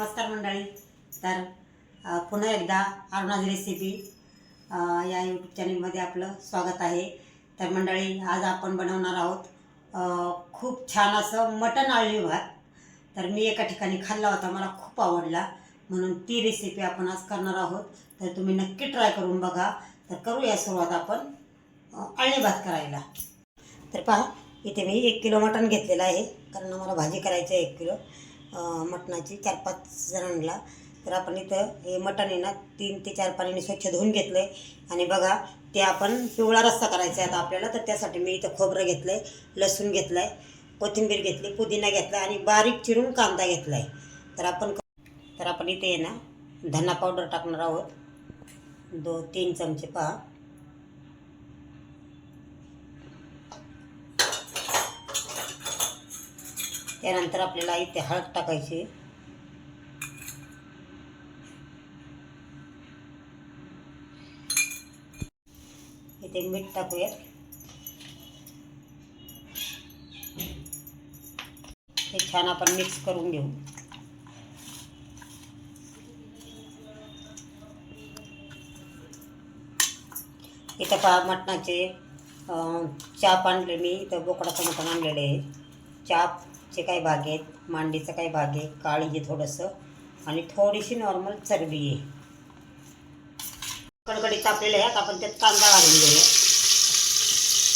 नमस्कार मंडळी. तर पुन्हा एकदा अरुणाज रेसिपी या यूट्यूब चॅनलमध्ये आपलं स्वागत आहे. तर मंडळी आज आपण बनवणार आहोत खूप छान असं मटण आळणी भात. तर मी एका ठिकाणी खाल्ला होता मला खूप आवडला. म्हणून ती रेसिपी आपण आज करणार आहोत. तर तुम्ही नक्की ट्राय करून बघा. तर करूया सुरुवात आपण आळणी भात करायला. तर पहा इथे मी एक किलो मटण घेतलेलं आहे. कारण आम्हाला भाजी करायची आहे एक किलो. मटणाची चार पाच जणांना. तर आपण इथं हे मटण आहे ना तीन ते चार पाण्याने स्वच्छ धुवून घेतलं आहे आणि बघा ते आपण पिवळा रस्सा करायचा आहे आता आपल्याला तर त्यासाठी मी इथं खोबरं घेतलं आहे लसूण घेतलं आहे कोथिंबीर घेतली पुदिना घेतला आणि बारीक चिरून कांदा घेतला आहे तर आपण तर आपण इथे आहे ना धना पावडर टाकणार आहोत. दो तीन चमचे पहा. त्यानंतर आपल्याला इथे हळद टाकायची. इथे मीठ टाकूया हे छान आपण मिक्स करून घेऊ. इथं पहा मटणाचे चाप आणले मी. इथं बोकडाचं मटण आणलेलं आहे. चे काही भाग आहेत मांडीचं काही भाग आहे काळी थोडंसं आणि थोडीशी नॉर्मल चरबी आहे. कडकडीत तापलेले आहेत आपण त्यात कांदा घालून घेऊया.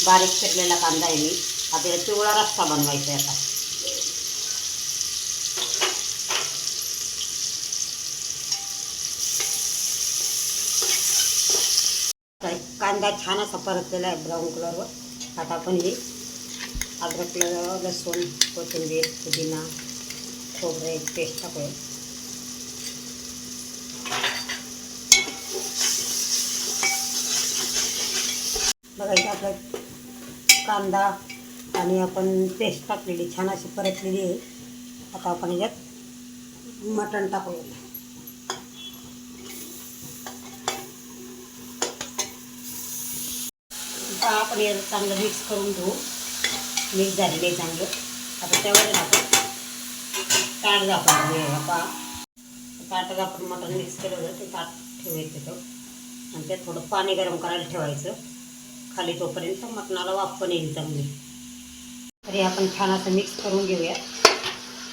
बारीक चिरलेला कांदा आहे मी. आपल्याला पिवळा रस्सा बनवायचा आहे आता. काय? कांदा छान असा परतलेला आहे ब्राऊन कलरवर आता आपण हे अद्रक लसूण कोथिंबीर पुदिना खोबरं एक पेस्ट टाकूया बघायचं इथे आपला कांदा आणि आपण पेस्ट टाकलेली छान अशी परतलेली आहे आता आपण याच्यात मटण टाकूया आपण याला चांगलं मिक्स करून घेऊ मिक्स झालेलं आहे चांगलं. आता त्यावर आपण ताट झाकून घेऊया पा. ताटात आपण मटण मिक्स केलं होतं ते ताट ठेवायचं तो आणि त्यात थोडं पाणी गरम करायला ठेवायचं. खाली तोपर्यंत मटणाला वाफ पण येईल चांगली. तरी आपण छान असं मिक्स करून घेऊया.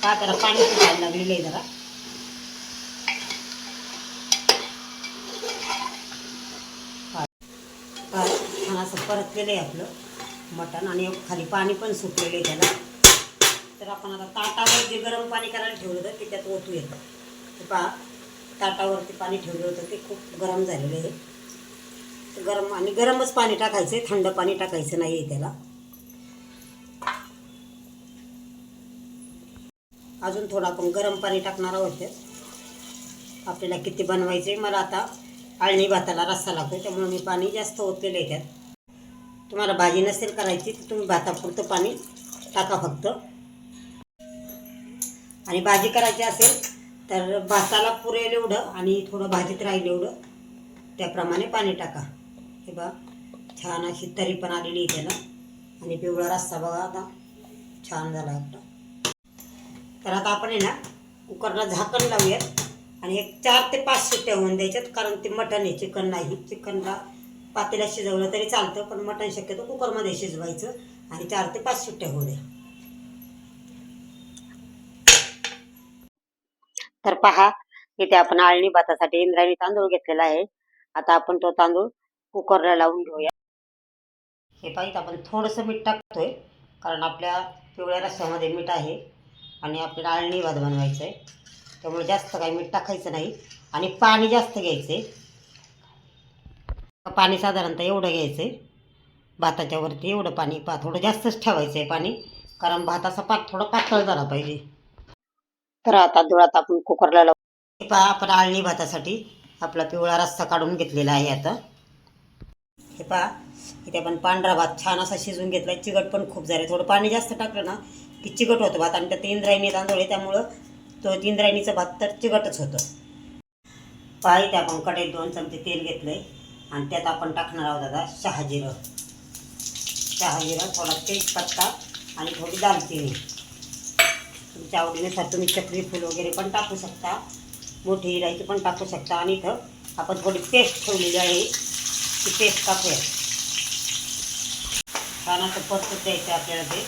का जरा पाणी सुटायला लागलेलं आहे जरा. छान असं परतलेलं आहे आपलं. मटण आणि खाली पाणी पण सुटलेलं आहे त्याला. तर आपण आता ताटावर जे गरम पाणी करायला ठेवलं होतं ते त्यात ओतू येतं. ते पा ताटावरती पाणी ठेवलं होतं ते खूप गरम झालेलं आहे. गरम आणि गरमच पाणी टाकायचं आहे थंड पाणी टाकायचं नाही आहे त्याला. अजून थोडं आपण गरम पाणी टाकणार आहोत आपल्याला किती बनवायचं आहे मला आता आळणी भाताला रस्सा लागतो त्यामुळे मी पाणी जास्त ओतलेलं आहे त्यात. तुम्हाला भाजी नसेल करायची तर तुम्ही भातापुरतं पाणी टाका फक्त. आणि भाजी करायची असेल तर भाताला पुरेल एवढं आणि थोडं भाजीत राहील एवढं. त्याप्रमाणे पाणी टाका. हे बघा छान अशी तरी पण आलेली आहे त्याला आणि पिवळा रस्सा बघा आता छान झाला वाटतं तर आता आपण आहे ना कुकरला झाकण लावूयात. आणि एक चार ते पाच शिट्ट्या होऊन द्यायच्यात कारण ते मटण आहे चिकन नाही. चिकनला पातेल्यात शिजवलं तरी चालतं पण मटण शक्यतो कुकरमध्ये शिजवायचं आणि चार ते पाच सुट्ट्या होऊ द्या. तर पहा इथे आपण आळणी भातासाठी इंद्रायणी तांदूळ घेतलेला आहे. आता आपण तो तांदूळ कुकरला लावून घेऊया. हे पाहिजे आपण थोडंसं मीठ टाकतोय कारण आपल्या पिवळ्या रस्स्यामध्ये मीठ आहे आणि आपल्याला आळणी भात बनवायचं आहे त्यामुळे जास्त काही मीठ टाकायचं नाही आणि पाणी जास्त घ्यायचं आहे पाणी साधारणतः एवढं घ्यायचं आहे भाताच्या वरती एवढं पाणी पा थोडं जास्तच ठेवायचं आहे पाणी कारण भाताचा पाक थोडा पातळ झाला पाहिजे. तर आता धुळात आपण कुकरला लावू पहा आपण आळणी भातासाठी आपला पिवळा रस्सा काढून घेतलेला आहे आता. हे पहा इथे आपण पांढरा भात छान असा शिजून घेतला चिकट पण खूप झाले थोडं पाणी जास्त टाकलं ना की चिकट होतं भात. आणि त्यात इंद्रायणी तांदूळ आहे त्यामुळं तो इंद्रायणीचं भात तर चिकटच होतं. पहा इथे आपण कढईत दोन चमचे तेल घेतलं आहे आणि त्यात आपण टाकणार आहोत दादा शहाजिरं. शहाजिरं थोडा तेजपत्ता आणि थोडी दालचिनी. तुमच्या आवडीनुसार तुम्ही चक्री फूल वगैरे पण टाकू शकता. मोठी इलायची पण टाकू शकता. आणि इथं आपण थोडी पेस्ट ठेवलेली आहे. ती पेस्ट टाकूया. छान असं परतून द्यायचं आपल्याला ते.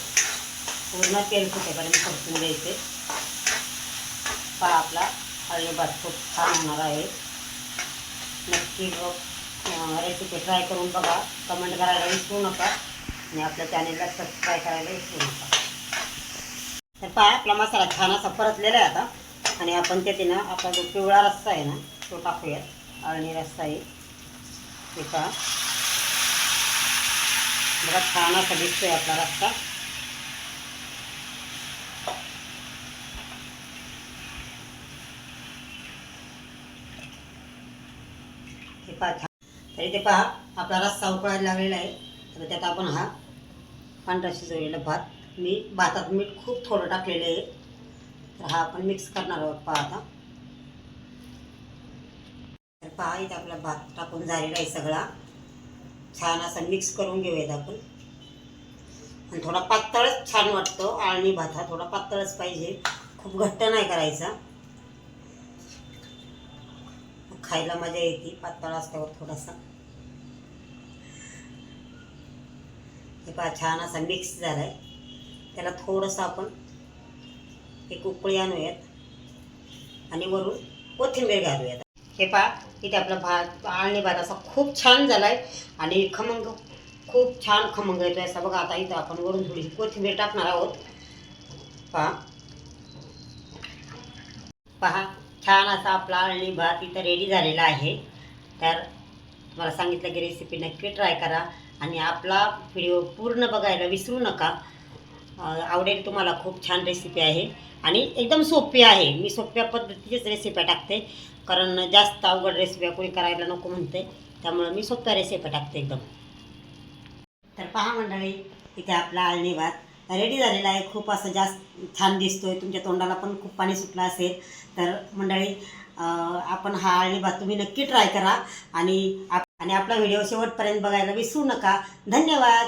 पूर्ण तेल सुटेपर्यंत परतून द्यायचे पहा आपला हळदी खूप छान होणार आहे. नक्की रेसिपी ट्राय करून बघा. कमेंट करायला विसरू नका. आणि आपल्या चॅनेलला सबस्क्राईब करायला विसरू नका. तर पहा आपला मसाला छान असा परतलेला आहे आता. आणि आपण त्याचे ना आपला जो पिवळा रस्सा आहे ना तो टाकूयात अळणी रस्सा आहे. ते पहा. बघा छान असा दिसतोय आपला रस्सा. हे पहा छान तर इथे पहा आपला रस्सा उकळायला लागलेला आहे. तर त्यात आपण हा पांढरा शिजवलेला भात मी भातात मीठ खूप थोडं टाकलेलं आहे. तर हा आपण मिक्स करणार आहोत पहा आता. तर पहा इथे आपला भात टाकून झालेला आहे सगळा. छान असा मिक्स करून घेऊयात आपण. आणि थोडा पातळच छान वाटतो. आळणी भात हा थोडा पातळच पाहिजे. खूप घट्ट नाही करायचा. खायला मजा येते पातळ असल्यावर थोडासा. हे पहा छान असा मिक्स झालाय. त्याला थोडंसं आपण एक उकळी आणूयात आणि वरून कोथिंबीर घालूयात. हे पहा इथे आपला भात आळणी भात असा खूप छान झालाय आणि खमंग खूप छान खमंग येतो असा बघा आता इथं आपण वरून थोडीशी कोथिंबीर टाकणार आहोत. पहा. पहा छान असा आपला अळणी भात इथं रेडी झालेला आहे. तर तुम्हाला सांगितलं की रेसिपी नक्की ट्राय करा. आणि आपला व्हिडिओ पूर्ण बघायला विसरू नका. आवडेल तुम्हाला खूप छान रेसिपी आहे. आणि एकदम सोपी आहे. मी सोप्या पद्धतीचीच रेसिप्या टाकते. कारण जास्त अवघड रेसिप्या कोणी करायला नको म्हणते. त्यामुळं मी सोप्या रेसिप्या टाकते एकदम. तर पहा मंडळी इथे आपला अळणी भात. रेडी झालेला आहे. खूप असं जास्त छान दिसतो आहे तुमच्या तोंडाला पण खूप पाणी सुटलं असेल. तर मंडळी आपण हा आणि भात तुम्ही नक्की ट्राय करा. आणि आप आणि आपला व्हिडिओ शेवटपर्यंत बघायला विसरू नका. धन्यवाद.